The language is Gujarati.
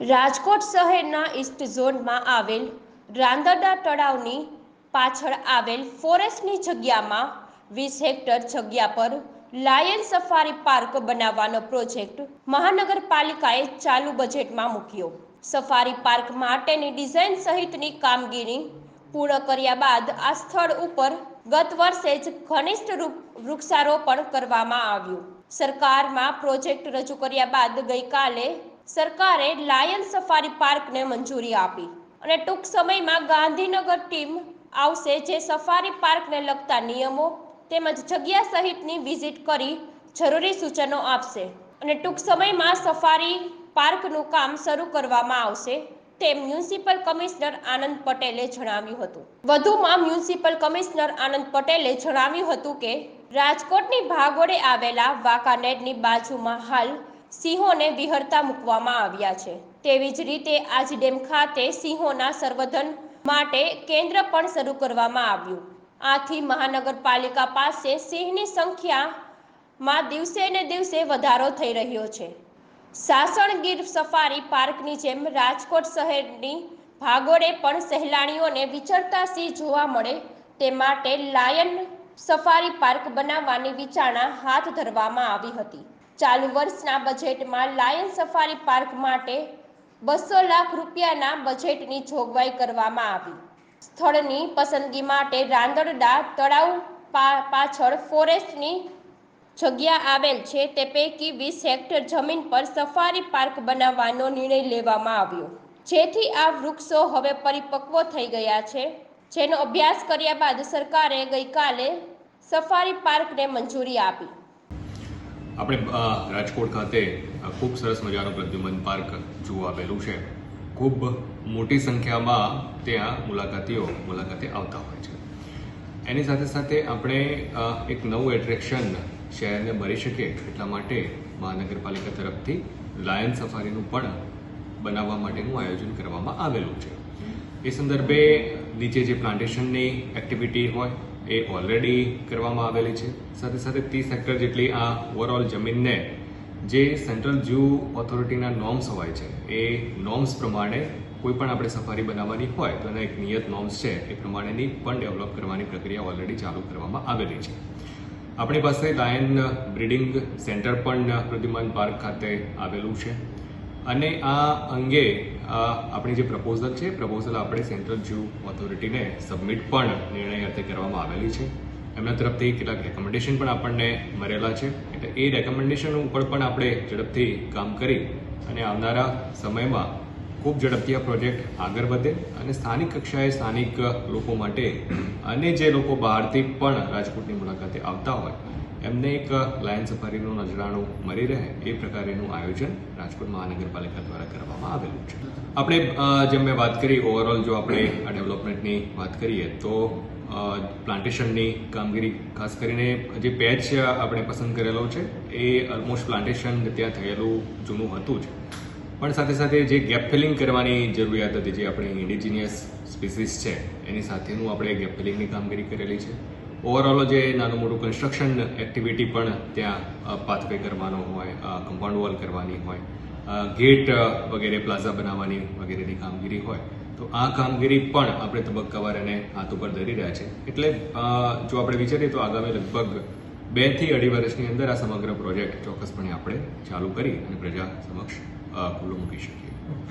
રાજકોટ શહેરના ઈસ્ટ ઝોનમાં આવેલ રાંદરડા તળાવની પાછળ આવેલ ફોરેસ્ટની જગ્યામાં વીસ હેક્ટર જગ્યા પર લાયન સફારી પાર્ક બનાવવાનો પ્રોજેક્ટ મહાનગરપાલિકાએ ચાલુ બજેટમાં મૂક્યો. સફારી પાર્ક માટેની ડિઝાઇન સહિતની કામગીરી પૂર્ણ કર્યા બાદ આ સ્થળ ઉપર ગત વર્ષે જ ઘનિષ્ઠ વૃક્ષારોપણ કરવામાં આવ્યું. સરકારમાં પ્રોજેક્ટ રજૂ કર્યા બાદ ગઈકાલે સરકારે લાયન સફારી પાર્કને મંજૂરી આપી અને ટૂંક સમયમાં ગાંધીનગર ટીમ આવશે જે સફારી પાર્કને લગતા નિયમો તેમજ જગ્યા સહિતની વિઝિટ કરી જરૂરી સૂચનો આપશે. અને ટૂંક સમયમાં સફારી પાર્કનું કામ શરૂ કરવામાં આવશે તેમ મ્યુનિસિપલ કમિશનર આનંદ પટેલે જણાવ્યું હતું. વધુમાં મ્યુનિસિપલ કમિશનર આનંદ પટેલે જણાવ્યું હતું કે, રાજકોટની ભાગોળે આવેલા વાંકાનેરની બાજુમાં હાલ સિંહોને વિહરતા મૂકવામાં આવ્યા છે. તેવી જ રીતે આજ ડેમ ખાતે સિંહોના સંવર્ધન માટે કેન્દ્ર પણ શરૂ કરવામાં આવ્યું. આથી મહાનગરપાલિકા પાસે સિંહની સંખ્યામાં દિવસે ને દિવસે વધારો થઈ રહ્યો છે. સાસણગીર સફારી પાર્કની જેમ રાજકોટ શહેરની ભાગોળે પણ સહેલાણીઓને વિચરતા સિંહ જોવા મળે તે માટે લાયન સફારી પાર્ક બનાવવાની વિચારણા હાથ ધરવામાં આવી હતી. ચાલુ વર્ષના બજેટમાં લાયન સફારી પાર્ક માટે બસો લાખ રૂપિયાના બજેટની જોગવાઈ કરવામાં આવી. સ્થળની પસંદગી માટે રાંદરડા તળાવ પાછળ ફોરેસ્ટની જગ્યા આવેલ છે તે પૈકી વીસ હેક્ટર જમીન પર સફારી પાર્ક બનાવવાનો નિર્ણય લેવામાં આવ્યો. જેથી આ વૃક્ષો હવે પરિપક્વ થઈ ગયા છે. જેનો અભ્યાસ કર્યા બાદ સરકારે ગઈકાલે સફારી પાર્કને મંજૂરી આપી. આપણે રાજકોટ ખાતે ખૂબ સરસ મજાનું પ્રદ્યુમન પાર્ક જોવા આવેલું છે. ખૂબ મોટી સંખ્યામાં ત્યાં મુલાકાતીઓ મુલાકાતે આવતા હોય છે. એની સાથે સાથે આપણે એક નવું એટ્રેક્શન શહેરને ભરી શકીએ એટલા માટે મહાનગરપાલિકા તરફથી લાયન સફારીનું પણ બનાવવા માટેનું આયોજન કરવામાં આવેલું છે. એ સંદર્ભે નીચે જે પ્લાન્ટેશનની એક્ટિવિટી હોય એ ઓલરેડી કરવામાં આવેલી છે. સાથે સાથે ત્રીસ હેક્ટર જેટલી આ ઓવરઓલ જમીનને જે સેન્ટ્રલ ઝૂ ઓથોરિટીના નોર્મ્સ હોય છે, એ નોર્મ્સ પ્રમાણે કોઈ પણ આપણે સફારી બનાવવાની હોય તો એના એક નિયત નોર્મ્સ છે, એ પ્રમાણેની પણ ડેવલપ કરવાની પ્રક્રિયા ઓલરેડી ચાલુ કરવામાં આવેલી છે. આપણી પાસે લાયન બ્રીડિંગ સેન્ટર પણ પ્રદ્યુમન પાર્ક ખાતે આવેલું છે. અને આ અંગે આપણી જે પ્રપોઝલ છે, પ્રપોઝલ આપણે સેન્ટ્રલ ઝૂ ઓથોરિટીને સબમિટ પણ નિર્ણય અર્થે કરવામાં આવેલી છે. એમના તરફથી કેટલાક રેકમેન્ડેશન પણ આપણને મળેલા છે. એટલે એ રેકમેન્ડેશન ઉપર પણ આપણે ઝડપથી કામ કરી અને આવનારા સમયમાં ખૂબ ઝડપથી આ પ્રોજેક્ટ આગળ વધે અને સ્થાનિક કક્ષાએ સ્થાનિક લોકો માટે અને જે લોકો બહારથી પણ રાજકોટની મુલાકાતે આવતા હોય, એમને એક લાયન સફારીનું નજરાણું મળી રહે એ પ્રકારેનું આયોજન રાજકોટ મહાનગરપાલિકા દ્વારા કરવામાં આવેલું છે. આપણે જેમ મેં વાત કરી ઓવરઓલ જો આપણે આ ડેવલપમેન્ટની વાત કરીએ તો પ્લાન્ટેશનની કામગીરી, ખાસ કરીને જે પેચ આપણે પસંદ કરેલો છે, એ ઓલમોસ્ટ પ્લાન્ટેશન ત્યાં થયેલું જૂનું હતું જ. પણ સાથે સાથે જે ગેપ ફિલિંગ કરવાની જરૂરિયાત હતી, જે આપણી ઇન્ડિજિનિયસ સ્પીસીસ છે, એની સાથેનું આપણે ગેપ ફિલિંગની કામગીરી કરેલી છે. ઓવરઓલ જે નાનું મોટું કન્સ્ટ્રક્શન એક્ટિવિટી પણ ત્યાં પાથવે કરવાનો હોય કમ્પાઉન્ડ વોલ કરવાની હોય ગેટ વગેરે પ્લાઝા બનાવવાની વગેરેની કામગીરી હોય, તો આ કામગીરી પણ આપણે તબક્કાવાર એને હાથ ઉપર ધરી રહ્યા છે. એટલે જો આપણે વિચારીએ તો આગામી લગભગ બેથી અઢી વર્ષની અંદર આ સમગ્ર પ્રોજેક્ટ ચોક્કસપણે આપણે ચાલુ કરી અને પ્રજા સમક્ષ ખુલ્લો મૂકી શકીએ